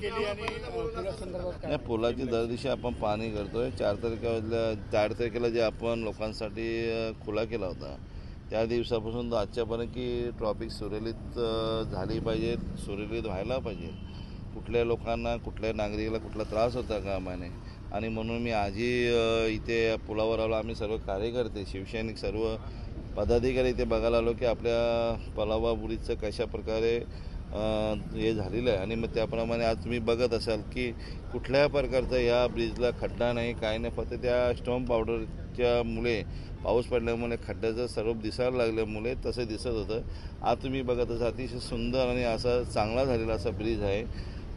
केली आणि नाही पुलाची दर दिवशी आपण पाहणी करतोय. चार तारखेला चार तारखेला जे आपण लोकांसाठी खुला केला होता त्या दिवसापासून आजच्यापर्यंत की ट्रॉफिक सुरळीत झाली पाहिजे सुरळीत व्हायला पाहिजे. कुठल्या लोकांना कुठल्या नागरिकाला कुठला त्रास होता कामाने? आणि म्हणून मी आजही इथे पुलावर आलो. आम्ही सर्व कार्यकर्ते शिवसैनिक सर्व पदाधिकारी इथे बघायला आलो की आपल्या पलावा बुडीचं कशा प्रकारे हे झालेलं आहे. आणि मग त्याप्रमाणे आज तुम्ही बघत असाल की कुठल्या प्रकारचा या ब्रिजला खड्डा नाही काय नाही फक्त त्या स्टॉम पावडरच्या मुळे पाऊस पडल्यामुळे खड्ड्याचं सर्व दिसायला लागल्यामुळे तसं दिसत होतं. आज तुम्ही बघत असाल अतिशय सुंदर आणि असा चांगला झालेला असा ब्रिज आहे.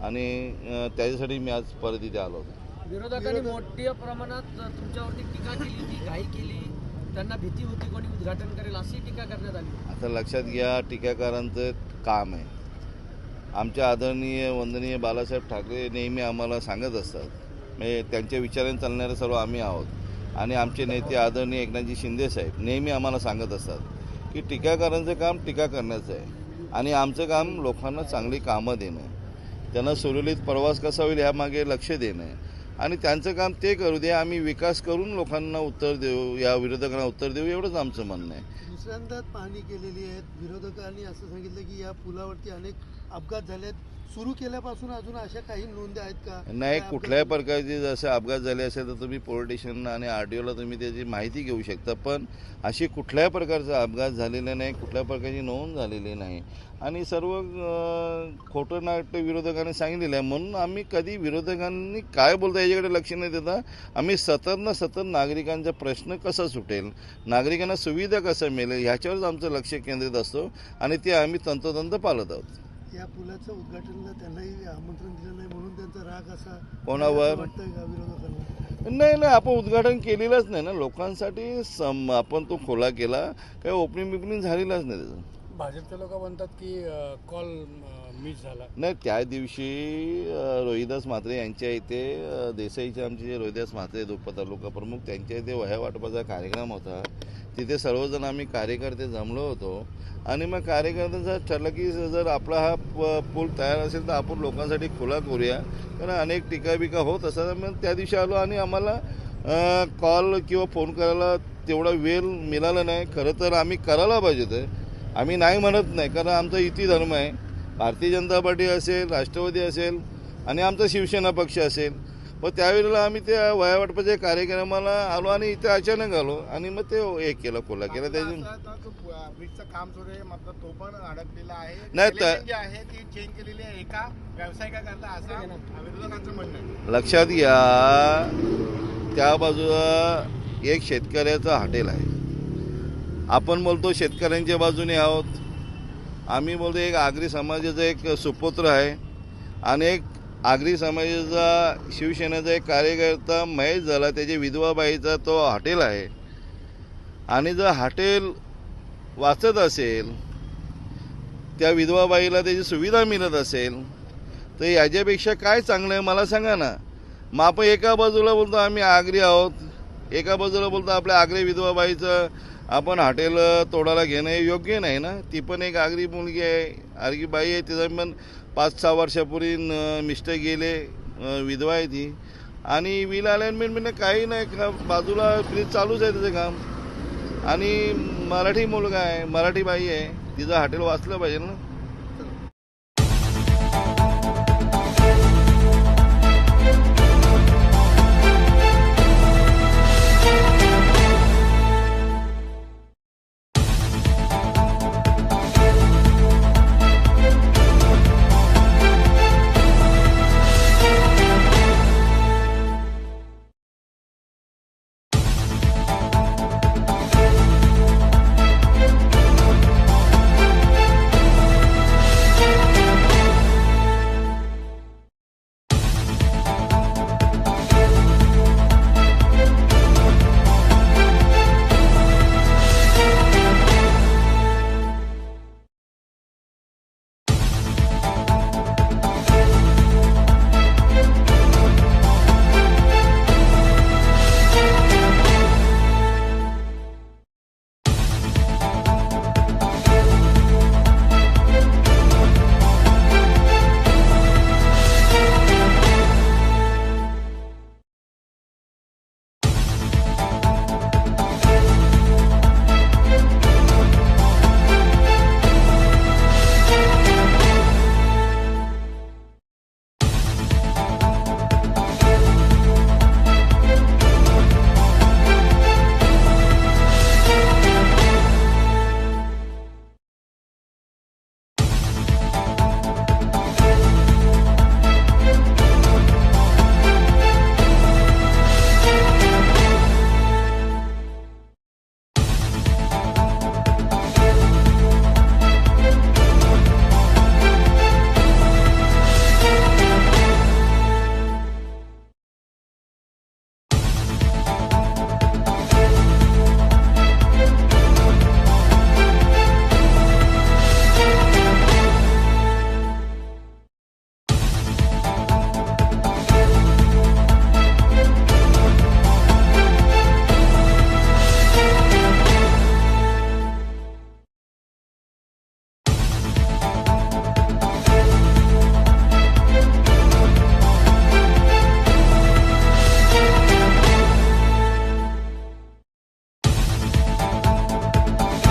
आणि त्याच्यासाठी मी आज परत इथे आलो होतो. विरोधकांनी मोठ्या प्रमाणात तुमच्यावरती टीका केली होती घाई केली. त्यांना भीती होती कोणी उद्घाटन करेल अशी टीका करण्यात आली. आता लक्षात घ्या टीकाकारांचं काम आहे. आमच्या आदरणीय वंदनीय बालासाहेब ठाकरे नेहमी आम्हाला सांगत असतात. म्हणजे त्यांच्या विचाराने चालणारे सर्व आम्ही आहोत. आणि आमचे नेते आदरणीय एकनाथजी शिंदे साहेब नेहमी आम्हाला सांगत असतात की टीकाकारांचं काम टीका करण्याचं आहे. आणि आमचं काम लोकांना चांगली कामं देणं. त्यांना सुरळीत प्रवास कसा होईल यामागे लक्ष देणं. आणि त्यांचं काम ते करू दे आम्ही विकास करून लोकांना उत्तर देऊ या विरोधकांना उत्तर देऊ एवढंच आमचं म्हणणं आहे. दुसऱ्यांदाच पाहणी केलेली आहे विरोधकांनी असं सांगितलं की या पुलावरती अनेक अपघात झाले आहेत सुरू केल्यापासून अजून अशा काही नोंदी आहेत का? नाही कुठल्याही प्रकारचे जसे अपघात झाले असेल तर तुम्ही पोलीस स्टेशन आणि आर टी ओला तुम्ही त्याची माहिती घेऊ शकता. पण अशी कुठल्याही प्रकारचा अपघात झालेला नाही कुठल्या प्रकारची नोंद झालेली नाही. आणि सर्व खोटं नाट्य विरोधकांनी सांगितलेलं आहे. म्हणून आम्ही कधी विरोधकांनी काय बोलता याच्याकडे लक्ष न देता. आम्ही सतत ना सतत नागरिकांचा प्रश्न कसा सुटेल नागरिकांना सुविधा कसं मिळेल ह्याच्यावरच आमचं लक्ष केंद्रित असतो आणि ते आम्ही तंतोतंत पाळत आहोत. या पुलाचं उद्घाटनला त्यांनाही आमंत्रण दिलं नाही म्हणून त्यांचा राग असा कोणावर? असं वाटतंय का विरोधकांना नाही नाही आपण उद्घाटन केलेलंच नाही ना. लोकांसाठी सम आपण तो खोला केला. काही ओपनिंग बिपनिंग झालेलाच नाही त्याचं. भाजपचे लोक म्हणतात की कॉल मिस झाला. नाही त्या दिवशी अ, रोहिदास म्हात्रे यांच्या इथे अ, देसाईचे आमचे जे रोहिदास म्हात्रे दुप्प तालुका प्रमुख त्यांच्या इथे वह्या वाटपाचा कार्यक्रम होता. तिथे सर्वजण आम्ही कार्यकर्ते जमलो होतो. आणि मग कार्यकर्त्यांचं ठरलं की जर आपला हा प- पूल तयार असेल तर आपण लोकांसाठी खुला करूया. कारण अनेक टीकाबिका होत असतात. मग त्या दिवशी आलो आणि आम्हाला कॉल किंवा फोन करायला तेवढा वेळ मिळाला नाही. खरं तर आम्ही करायला पाहिजे ते आम्ही नाही म्हणत नाही कारण आमचा इति धर्म आहे. भारतीय जनता पार्टी असेल राष्ट्रवादी असेल आणि आमचा शिवसेना पक्ष असेल. मग त्यावेळेला आम्ही त्या वयावाटपाच्या कार्यक्रमाला आलो आणि इथे अचानक आलो आणि मग ते हे केलं खोला केला. त्याच्या काम सुरू आहे मात्र तो पण अडकलेला आहे. नाही तर- Element जी आहे ती चेंज केलेली आहे एका व्यावसायिकाकरता असं विरोधकांचं म्हणणं आहे. लक्षात घ्या त्या बाजूला एक शेतकऱ्याचं हॉटेल आहे. आपण बोलतो शेतकऱ्यांच्या बाजूने आहोत. आम्ही बोलतो एक आगरी समाजाचा एक सुपुत्र आहे. आणि एक आगरी समाजाचा शिवसेनेचा एक कार्यकर्ता महेश झाला. त्याच्या विधवाबाईचा तो हॉटेल आहे. आणि जर हॉटेल वाचत असेल त्या विधवाबाईला त्याची सुविधा मिळत असेल तर याच्यापेक्षा काय चांगलं आहे मला सांगा ना. मग आपण एका बाजूला बोलतो आम्ही आगरी आहोत. एका बाजूला बोलतो आपल्या आगरी विधवाबाईचं आपण हॉटेल तोडायला घेणं हे योग्य नाही ना? ती पण एक आगरी मुलगी आहे आगरी बाई आहे तिचं पण पाच सहा वर्षापूर्वी न- मिस्टर गेले विधवा आहे ती. आणि विल अलाइनमेंट म्हणजे काही नाही का बाजूला ब्रिज चालूच आहे त्याचं काम. आणि मराठी मुलगा आहे मराठी बाई आहे तिचं हॉटेल वाचलं पाहिजे ना?